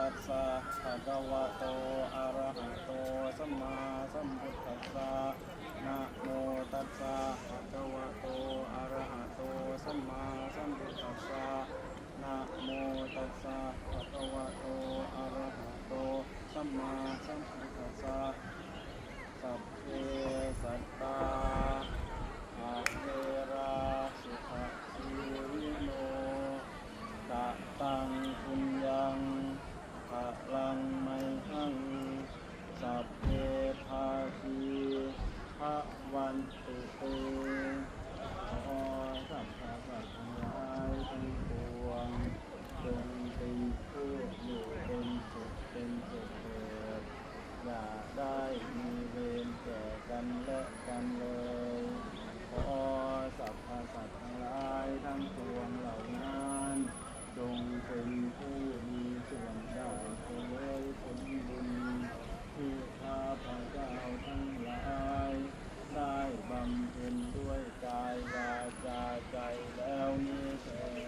ตัสสะภะคะวะโต อะระหะโต สัมมาสัมพุทธัสสะ นะโมตัสสะภะคะวะโต อะระหะโต สัมมาสัมพุทธัสสะ นะโม สัพเพภาคีภะวันตุเต down this.